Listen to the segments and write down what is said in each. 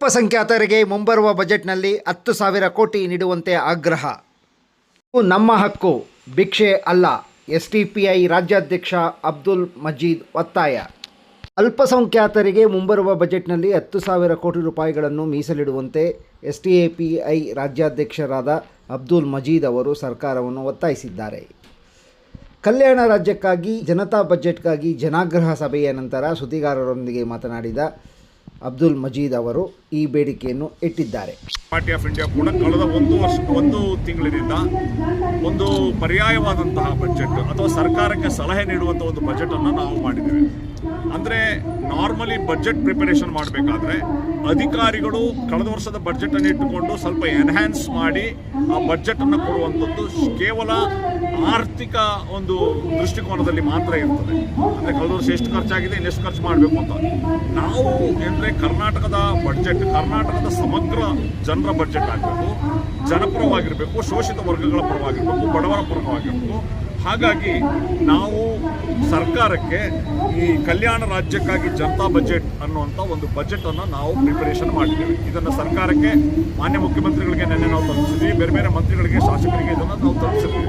ಅಲ್ಪಸಂಖ್ಯಾತರಿಗೆ ಮುಂಬರುವ ಬಜೆಟ್ನಲ್ಲಿ ಹತ್ತು ಸಾವಿರ ಕೋಟಿ ನೀಡುವಂತೆ ಆಗ್ರಹ. ನಮ್ಮ ಹಕ್ಕು, ಭಿಕ್ಷೆ ಅಲ್ಲ ಎಸ್ ಟಿ ಪಿ ಐ ರಾಜ್ಯಾಧ್ಯಕ್ಷ ಅಬ್ದುಲ್ ಮಜೀದ್ ಒತ್ತಾಯ. ಅಲ್ಪಸಂಖ್ಯಾತರಿಗೆ ಮುಂಬರುವ ಬಜೆಟ್ನಲ್ಲಿ ಹತ್ತು ಸಾವಿರ ಕೋಟಿ ರೂಪಾಯಿಗಳನ್ನು ಮೀಸಲಿಡುವಂತೆ S T A P I ರಾಜ್ಯಾಧ್ಯಕ್ಷರಾದ Abdul Majeed ಅವರು ಸರ್ಕಾರವನ್ನು ಒತ್ತಾಯಿಸಿದ್ದಾರೆ. ಕಲ್ಯಾಣ ರಾಜ್ಯಕ್ಕಾಗಿ, ಜನತಾ ಬಜೆಟ್ಗಾಗಿ ಜನಾಗ್ರಹ ಸಭೆಯ ನಂತರ ಸುದ್ದಿಗಾರರೊಂದಿಗೆ ಮಾತನಾಡಿದ ಅಬ್ದುಲ್ ಮಜೀದ್ ಅವರು ಈ ಬೇಡಿಕೆಯನ್ನು ಇಟ್ಟಿದ್ದಾರೆ. ಪಾರ್ಟಿ ಆಫ್ ಇಂಡಿಯಾ ಕೂಡ ಕಳೆದ ಒಂದು ವರ್ಷ, ಒಂದು ತಿಂಗಳಿನಿಂದ ಒಂದು ಪರ್ಯಾಯವಾದಂತಹ ಬಜೆಟ್ ಅಥವಾ ಸರ್ಕಾರಕ್ಕೆ ಸಲಹೆ ನೀಡುವಂಥ ಒಂದು ಬಜೆಟ್ ಅನ್ನು ನಾವು ಮಾಡಿದ್ದೇವೆ. ಅಂದರೆ ನಾರ್ಮಲಿ ಬಜೆಟ್ ಪ್ರಿಪರೇಷನ್ ಮಾಡಬೇಕಾದ್ರೆ ಅಧಿಕಾರಿಗಳು ಕಳೆದ ವರ್ಷದ ಬಜೆಟನ್ನು ಇಟ್ಟುಕೊಂಡು ಸ್ವಲ್ಪ ಎನ್ಹ್ಯಾನ್ಸ್ ಮಾಡಿ ಆ ಬಜೆಟನ್ನು ಕೊಡುವಂಥದ್ದು ಕೇವಲ ಆರ್ಥಿಕ ಒಂದು ದೃಷ್ಟಿಕೋನದಲ್ಲಿ ಮಾತ್ರ ಇರ್ತದೆ. ಅಂದರೆ ಕಳೆದ ವರ್ಷ ಎಷ್ಟು ಖರ್ಚಾಗಿದೆ, ಇನ್ನೆಷ್ಟು ಖರ್ಚು ಮಾಡಬೇಕು ಅಂತ. ನಾವು ಅಂದರೆ ಕರ್ನಾಟಕದ ಬಜೆಟ್ ಕರ್ನಾಟಕದ ಸಮಗ್ರ ಜನರ ಬಜೆಟ್ ಆಗಬೇಕು, ಜನಪರವಾಗಿರಬೇಕು, ಶೋಷಿತ ವರ್ಗಗಳ ಪರವಾಗಿರಬೇಕು, ಬಡವರ ಪರವಾಗಿರಬೇಕು. ಹಾಗಾಗಿ ನಾವು ಸರ್ಕಾರಕ್ಕೆ ಈ ಕಲ್ಯಾಣ ರಾಜ್ಯಕ್ಕಾಗಿ ಜನತಾ ಬಜೆಟ್ ಅನ್ನುವಂಥ ಒಂದು ಬಜೆಟ್ ಅನ್ನು ನಾವು ಪ್ರಿಪರೇಷನ್ ಮಾಡಿದ್ದೇವೆ. ಇದನ್ನು ಸರ್ಕಾರಕ್ಕೆ, ಮಾನ್ಯ ಮುಖ್ಯಮಂತ್ರಿಗಳಿಗೆ ನಿನ್ನೆ ನಾವು ತಲುಪಿಸಿದ್ವಿ, ಬೇರೆ ಬೇರೆ ಮಂತ್ರಿಗಳಿಗೆ, ಶಾಸಕರಿಗೆ ಇದನ್ನು ನಾವು ತಲುಪಿಸಿದ್ವಿ.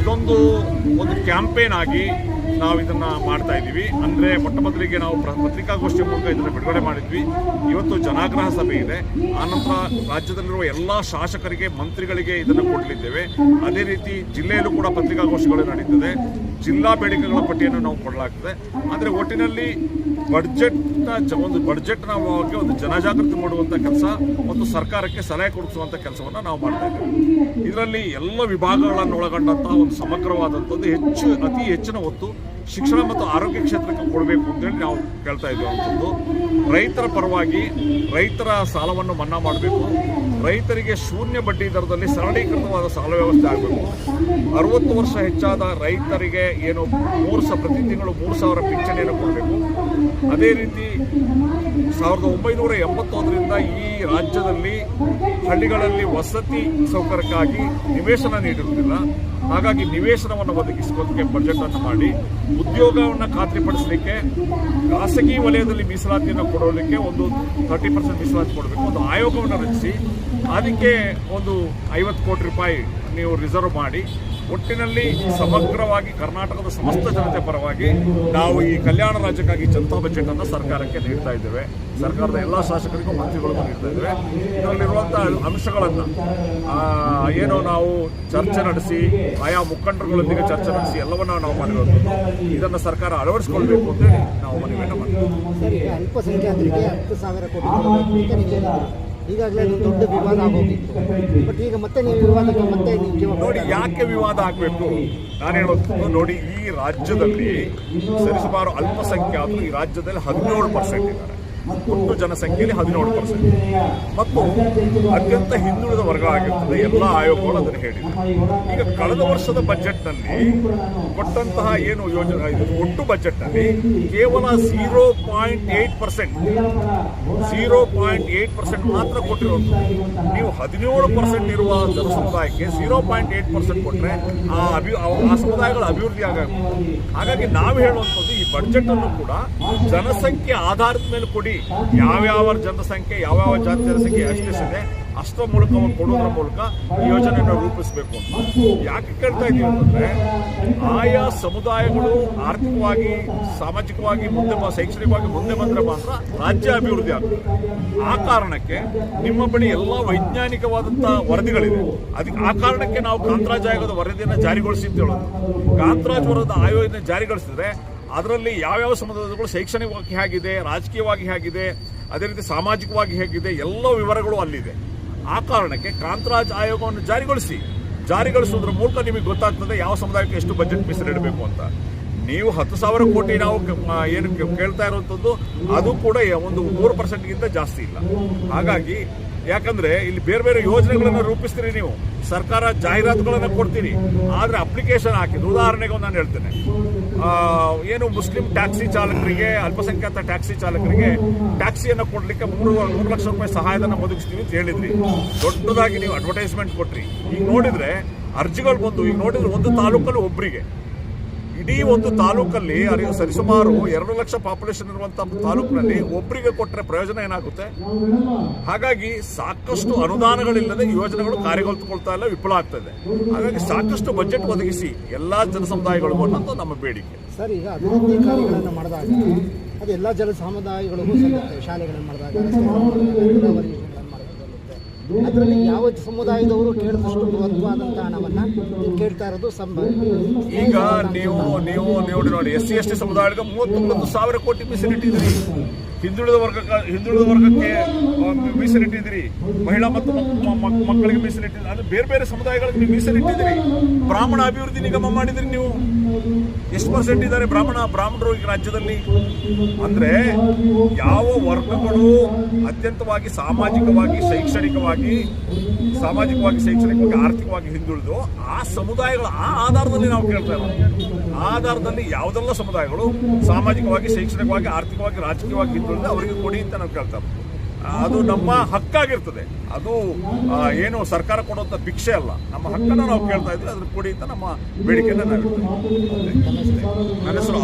ಇದೊಂದು ಒಂದು ಕ್ಯಾಂಪೇನ್ ಆಗಿ ನಾವು ಇದನ್ನ ಮಾಡ್ತಾ ಇದ್ದೀವಿ. ಅಂದ್ರೆ ಮೊಟ್ಟ ಮೊದಲಿಗೆ ನಾವು ಪತ್ರಿಕಾಗೋಷ್ಠಿ ಮೂಲಕ ಇದನ್ನು ಬಿಡುಗಡೆ ಮಾಡಿದ್ವಿ. ಇವತ್ತು ಜನಾಗ್ರಹ ಸಭೆ ಇದೆ. ಆನಂತರ ರಾಜ್ಯದಲ್ಲಿರುವ ಎಲ್ಲ ಶಾಸಕರಿಗೆ, ಮಂತ್ರಿಗಳಿಗೆ ಇದನ್ನು ಕೊಡಲಿದ್ದೇವೆ. ಅದೇ ರೀತಿ ಜಿಲ್ಲೆಯಲ್ಲೂ ಕೂಡ ಪತ್ರಿಕಾಗೋಷ್ಠಿಗಳು ನಡೀತದೆ. ಜಿಲ್ಲಾ ಬೇಡಿಕೆಗಳ ಪಟ್ಟಿಯನ್ನು ನಾವು ಕೊಡಲಾಗ್ತದೆ. ಆದರೆ ಒಟ್ಟಿನಲ್ಲಿ ಬಡ್ಜೆಟ್ನ ಒಂದು ಬಡ್ಜೆಟ್ನ ಬಗ್ಗೆ ಒಂದು ಜನಜಾಗೃತಿ ಮಾಡುವಂಥ ಕೆಲಸ ಮತ್ತು ಸರ್ಕಾರಕ್ಕೆ ಸಲಹೆ ಕೊಡಿಸುವಂಥ ಕೆಲಸವನ್ನು ನಾವು ಮಾಡ್ತಾ ಇದ್ದೇವೆ. ಇದರಲ್ಲಿ ಎಲ್ಲ ವಿಭಾಗಗಳನ್ನು ಒಳಗೊಂಡಂತಹ ಒಂದು ಸಮಗ್ರವಾದಂಥದ್ದು ಹೆಚ್ಚು ಅತಿ ಹೆಚ್ಚಿನ ಒತ್ತು ಶಿಕ್ಷಣ ಮತ್ತು ಆರೋಗ್ಯ ಕ್ಷೇತ್ರಕ್ಕೆ ಕೊಡಬೇಕು ಅಂತೇಳಿ ನಾವು ಕೇಳ್ತಾ ಇದ್ದೇವಂಥದ್ದು ರೈತರ ಪರವಾಗಿ ರೈತರ ಸಾಲವನ್ನು ಮನ್ನಾ ಮಾಡಬೇಕು. ರೈತರಿಗೆ ಶೂನ್ಯ ಬಡ್ಡಿ ದರದಲ್ಲಿ ಸರಳೀಕೃತವಾದ ಸಾಲ ವ್ಯವಸ್ಥೆ ಆಗಬೇಕು. ಅರವತ್ತು ವರ್ಷ ಹೆಚ್ಚಾದ ರೈತರಿಗೆ ಏನು ಮೂರು ಸಾವಿರ ಪ್ರತಿ ತಿಂಗಳು ಮೂರು ಸಾವಿರ ಪಿಂಚಣಿಯನ್ನು ಕೊಡಬೇಕು. ಅದೇ ರೀತಿ ಸಾವಿರದ ಒಂಬೈನೂರ ಎಂಬತ್ತೊಂದರಿಂದ ಈ ರಾಜ್ಯದಲ್ಲಿ ಹಳ್ಳಿಗಳಲ್ಲಿ ವಸತಿ ಸೌಕರ್ಯಕ್ಕಾಗಿ ನಿವೇಶನ ನೀಡಿರುವುದಿಲ್ಲ. ಹಾಗಾಗಿ ನಿವೇಶನವನ್ನು ಒದಗಿಸುವುದಕ್ಕೆ ಬಜೆಟ್ ಅನ್ನು ಮಾಡಿ ಉದ್ಯೋಗವನ್ನು ಖಾತ್ರಿಪಡಿಸಲಿಕ್ಕೆ ಖಾಸಗಿ ವಲಯದಲ್ಲಿ ಮೀಸಲಾತಿಯನ್ನು ಕೊಡೋದಕ್ಕೆ ಒಂದು ತರ್ಟಿ ಪರ್ಸೆಂಟ್ ಮೀಸಲಾತಿ ಕೊಡಬೇಕು. ಒಂದು ಆಯೋಗವನ್ನು ರಚಿಸಿ, ಅದಕ್ಕೆ ಒಂದು ಐವತ್ತು ಕೋಟಿ ರೂಪಾಯಿ ನೀವು ರಿಸರ್ವ್ ಮಾಡಿ ಒಟ್ಟಿನಲ್ಲಿ ಸಮಗ್ರವಾಗಿ ಕರ್ನಾಟಕದ ಸಮಸ್ತ ಜನತೆ ಪರವಾಗಿ ನಾವು ಈ ಕಲ್ಯಾಣ ರಾಜ್ಯಕ್ಕಾಗಿ ಜನತಾ ಬಜೆಟ್ ಅನ್ನು ಸರ್ಕಾರಕ್ಕೆ ನೀಡ್ತಾ ಇದ್ದೇವೆ. ಸರ್ಕಾರದ ಎಲ್ಲ ಶಾಸಕರಿಗೂ ಮಂತ್ರಿಗಳಿಗೂ ನೀಡ್ತಾ ಇದ್ದೇವೆ. ಇದರಲ್ಲಿರುವಂಥ ಅಂಶಗಳನ್ನು ಏನು ನಾವು ಚರ್ಚೆ ನಡೆಸಿ, ಆಯಾ ಮುಖಂಡರುಗಳೊಂದಿಗೆ ಚರ್ಚೆ ನಡೆಸಿ ಎಲ್ಲವನ್ನ ನಾವು ಮಾಡಿರೋದು. ಇದನ್ನು ಸರ್ಕಾರ ಅಳವಡಿಸಿಕೊಳ್ಬೇಕು ಅಂತೇಳಿ ನಾವು ಮನವಿಯನ್ನು ಮಾಡ್ತೀವಿ. ಈಗಾಗಲೇ ಅದು ದೊಡ್ಡ ವಿವಾದ ಆಗೋಗಿತ್ತು. ಬಟ್ ಈಗ ಮತ್ತೆ ನೀವು ವಿವಾದಕ್ಕೆ ಮತ್ತೆ ನೋಡಿ ಯಾಕೆ ವಿವಾದ ಆಗಬೇಕು? ನಾನು ಹೇಳೋದು ನೋಡಿ ಈ ರಾಜ್ಯದಲ್ಲಿ ಸರಿಸುಮಾರು ಅಲ್ಪಸಂಖ್ಯಾತರು ಈ ರಾಜ್ಯದಲ್ಲಿ ಹದಿನೇಳು ಪರ್ಸೆಂಟ್ ಇದ್ದಾರೆ. ಒಟ್ಟು ಜನಸಂಖ್ಯೆಯಲ್ಲಿ ಹದಿನೇಳು ಪರ್ಸೆಂಟ್. ಮತ್ತು ಅತ್ಯಂತ ಹಿಂದುಳಿದ ವರ್ಗ ಆಗಿರ್ತದೆ, ಎಲ್ಲ ಆಯೋಗಗಳು ಅದನ್ನು ಹೇಳಿದೆ ಈಗ ಕಳೆದ ವರ್ಷದ ಬಜೆಟ್ನಲ್ಲಿ ಕೊಟ್ಟಂತಹ ಏನು ಯೋಜನೆ ಒಟ್ಟು ಬಜೆಟ್ನಲ್ಲಿ ಕೇವಲ zero point eight percent zero point eight percent ಮಾತ್ರ ಕೊಟ್ಟಿರೋದು. ನೀವು ಹದಿನೇಳು ಪರ್ಸೆಂಟ್ ಇರುವ ಜನ ಸಮುದಾಯಕ್ಕೆ ಝೀರೋ ಪಾಯಿಂಟ್ ಏಟ್ ಪರ್ಸೆಂಟ್ ಕೊಟ್ಟರೆ ಆ ಅಭಿ, ಆ ಸಮುದಾಯಗಳ ಅಭಿವೃದ್ಧಿ ಆಗಬೇಕು ಹಾಗಾಗಿ ನಾವು ಹೇಳುವಂಥದ್ದು ಈ ಬಜೆಟ್ ಅನ್ನು ಕೂಡ ಜನಸಂಖ್ಯೆ ಆಧಾರದ ಮೇಲೆ ಕೊಡಿ. ಯಾವ್ಯಾವ ಜನಸಂಖ್ಯೆ, ಯಾವ್ಯಾವ ಜಾತಿ ಜನಸಂಖ್ಯೆ ಸಂಖ್ಯೆ ಅಷ್ಟರ ಮೂಲಕ ಕೊಡೋದ್ರ ಮೂಲಕ ಈ ಯೋಜನೆಯನ್ನು ರೂಪಿಸಬೇಕು ಯಾಕೆ ಕೇಳ್ತಾ ಇದ್ದೀವಿ ಅಂತಂದ್ರೆ, ಆಯಾ ಸಮುದಾಯಗಳು ಆರ್ಥಿಕವಾಗಿ, ಸಾಮಾಜಿಕವಾಗಿ ಮುಂದೆ ಶೈಕ್ಷಣಿಕವಾಗಿ ಮುಂದೆ ಬಂದ್ರೆ ಮಾತ್ರ ರಾಜ್ಯ ಅಭಿವೃದ್ಧಿ ಆಗ್ತದೆ. ಆ ಕಾರಣಕ್ಕೆ ನಿಮ್ಮ ಬಳಿ ಎಲ್ಲ ವೈಜ್ಞಾನಿಕವಾದಂತ ವರದಿಗಳಿವೆ. ಅದಕ್ಕೆ ಆ ಕಾರಣಕ್ಕೆ ನಾವು ಕಾಂತರಾಜ್ ಆಯೋಗದ ವರದಿಯನ್ನು ಜಾರಿಗೊಳಿಸಿ ಅಂತ ಹೇಳೋದು. ಕಾಂತರಾಜ್ ವರದ ಜಾರಿಗೊಳಿಸಿದ್ರೆ ಅದರಲ್ಲಿ ಯಾವ್ಯಾವ ಸಮುದಾಯಗಳು ಶೈಕ್ಷಣಿಕವಾಗಿ ಹೇಗಿದೆ, ರಾಜಕೀಯವಾಗಿ ಹೇಗಿದೆ, ಅದೇ ರೀತಿ ಸಾಮಾಜಿಕವಾಗಿ ಹೇಗಿದೆ, ಎಲ್ಲ ವಿವರಗಳು ಅಲ್ಲಿದೆ. ಆ ಕಾರಣಕ್ಕೆ ಕಾಂತರಾಜ್ ಆಯೋಗವನ್ನು ಜಾರಿಗೊಳಿಸಿ. ಜಾರಿಗೊಳಿಸೋದ್ರ ಮೂಲಕ ನಿಮಗೆ ಗೊತ್ತಾಗ್ತದೆ ಯಾವ ಸಮುದಾಯಕ್ಕೆ ಎಷ್ಟು ಬಜೆಟ್ ಮೀಸಲಿಡಬೇಕು ಅಂತ. ನೀವು ಹತ್ತು ಸಾವಿರ ಕೋಟಿ ನಾವು ಏನು ಕೇಳ್ತಾ ಇರುವಂಥದ್ದು, ಅದು ಕೂಡ ಒಂದು ಮೂರು ಪರ್ಸೆಂಟ್ಗಿಂತ ಜಾಸ್ತಿ ಇಲ್ಲ. ಹಾಗಾಗಿ, ಯಾಕಂದ್ರೆ ಇಲ್ಲಿ ಬೇರೆ ಬೇರೆ ಯೋಜನೆಗಳನ್ನು ರೂಪಿಸ್ತೀರಿ ನೀವು. ಸರ್ಕಾರ ಜಾಹೀರಾತುಗಳನ್ನು ಕೊಡ್ತೀರಿ ಆದರೆ ಅಪ್ಲಿಕೇಶನ್ ಹಾಕಿದ್ರು ಉದಾಹರಣೆಗೆ ಒಂದು ನಾನು ಹೇಳ್ತೇನೆ. ಏನು ಮುಸ್ಲಿಂ ಟ್ಯಾಕ್ಸಿ ಚಾಲಕರಿಗೆ, ಅಲ್ಪಸಂಖ್ಯಾತ ಟ್ಯಾಕ್ಸಿ ಚಾಲಕರಿಗೆ ಟ್ಯಾಕ್ಸಿಯನ್ನು ಕೊಡಲಿಕ್ಕೆ ಮೂರು ಮೂರು ಲಕ್ಷ ರೂಪಾಯಿ ಸಹಾಯಧನ ಒದಗಿಸ್ತೀವಿ ಅಂತ ಹೇಳಿದ್ರಿ. ದೊಡ್ಡದಾಗಿ ನೀವು ಅಡ್ವರ್ಟೈಸ್ಮೆಂಟ್ ಕೊಟ್ರಿ. ಈಗ ನೋಡಿದ್ರೆ ಅರ್ಜಿಗಳು ಬಂದು, ಈಗ ನೋಡಿದ್ರೆ ಒಂದು ತಾಲೂಕಲ್ಲಿ ಒಬ್ಬರಿಗೆ ಇಡೀ ಒಂದು ತಾಲೂಕಲ್ಲಿ ಅರಿವು ಸರಿಸುಮಾರು ಎರಡು ಲಕ್ಷ ಪಾಪ್ಯುಲೇಷನ್ ಇರುವಂತಹ ತಾಲೂಕಿನಲ್ಲಿ ಒಬ್ಬರಿಗೆ ಕೊಟ್ಟರೆ ಪ್ರಯೋಜನ ಏನಾಗುತ್ತೆ? ಹಾಗಾಗಿ ಸಾಕಷ್ಟು ಅನುದಾನಗಳಿಲ್ಲದೆ ಯೋಜನೆಗಳು ಕಾರ್ಯಗತಗೊಳ್ತಾ ಇಲ್ಲ, ವಿಫಲ ಆಗ್ತಾ ಇದೆ. ಹಾಗಾಗಿ ಸಾಕಷ್ಟು ಬಜೆಟ್ ಒದಗಿಸಿ ಎಲ್ಲಾ ಜನಸಮುದಾಯಗಳಿಗೂ ಅನ್ನೋದು ನಮ್ಮ ಬೇಡಿಕೆ. ಸರ್, ಈಗ ಅಭಿವೃದ್ಧಿ ಕಾರ್ಯಗಳನ್ನು ಮಾಡಿದಾಗ, ಅದು ಎಲ್ಲ ಜನ ಸಮುದಾಯಗಳಿಗೂ ಶಾಲೆಗಳನ್ನು ಮಾಡಿದಾಗ ಅದರಲ್ಲಿ ಯಾವ ಸಮುದಾಯದವರು ಕೇಳಿದಷ್ಟು ಬೃಹತ್ವಾದಂಥ ಹಣವನ್ನು ಕೇಳ್ತಾ ಇರೋದು ಸಂಭವ. ಈಗ ನೀವು ನೀವು ನೋಡಿ ನೋಡಿ ಎಸ್ ಸಿ ಎಸ್ ಟಿ ಸಮುದಾಯಗಳಿಗೆ ಮೂವತ್ತೊಂಬತ್ತು ಸಾವಿರ ಕೋಟಿ ಮೀಸಲಿಟ್ಟಿದ್ರಿ ಹಿಂದುಳಿದ ವರ್ಗ ಹಿಂದುಳಿದ ವರ್ಗಕ್ಕೆ ಮೀಸಲಿಟ್ಟಿದ್ದೀರಿ. ಮಹಿಳಾ ಮತ್ತು ಮಕ್- ಮಕ್- ಮಕ್ಕಳಿಗೆ ಮೀಸಲಿಟ್ಟಿದ್ರಿ ಅದು ಬೇರೆ ಬೇರೆ ಸಮುದಾಯಗಳಿಗೆ ನೀವು ಮೀಸಲಿಟ್ಟಿದ್ರಿ ಬ್ರಾಹ್ಮಣ ಅಭಿವೃದ್ಧಿ ನಿಗಮ ಮಾಡಿದ್ರಿ ನೀವು. ಎಷ್ಟು ಪರ್ಸೆಂಟ್ ಇದ್ದಾರೆ ಬ್ರಾಹ್ಮಣ, ಬ್ರಾಹ್ಮಣರು ಈಗ ರಾಜ್ಯದಲ್ಲಿ? ಅಂದ್ರೆ ಯಾವ ವರ್ಗಗಳು ಅತ್ಯಂತವಾಗಿ ಸಾಮಾಜಿಕವಾಗಿ, ಶೈಕ್ಷಣಿಕವಾಗಿ ಸಾಮಾಜಿಕವಾಗಿ, ಶೈಕ್ಷಣಿಕವಾಗಿ, ಆರ್ಥಿಕವಾಗಿ ಹಿಂದುಳಿದು ಆ ಸಮುದಾಯಗಳ, ಆ ಆಧಾರದಲ್ಲಿ ನಾವು ಕೇಳ್ತಾ ಇರೋದು. ಆಧಾರದಲ್ಲಿ ಯಾವುದೆಲ್ಲ ಸಮುದಾಯಗಳು ಸಾಮಾಜಿಕವಾಗಿ, ಶೈಕ್ಷಣಿಕವಾಗಿ, ಆರ್ಥಿಕವಾಗಿ, ರಾಜಕೀಯವಾಗಿ ಹಿಂದುಳಿದು ಅವರಿಗೆ ಕೊಡಿ ಅಂತ ನಾವು ಕೇಳ್ತಾ ಅದು ನಮ್ಮ ಹಕ್ಕಾಗಿರ್ತದೆ. ಅದು ಏನು ಸರ್ಕಾರ ಕೊಡುವಂಥ ಭಿಕ್ಷೆ ಅಲ್ಲ. ನಮ್ಮ ಹಕ್ಕನ್ನು ನಾವು ಕೇಳ್ತಾ ಇದ್ರೆ ಅದ್ರ ಕೊಡಿ ಅಂತ ನಮ್ಮ ಬೇಡಿಕೆಯನ್ನು ನಾವು. ನನ್ನ ಹೆಸರು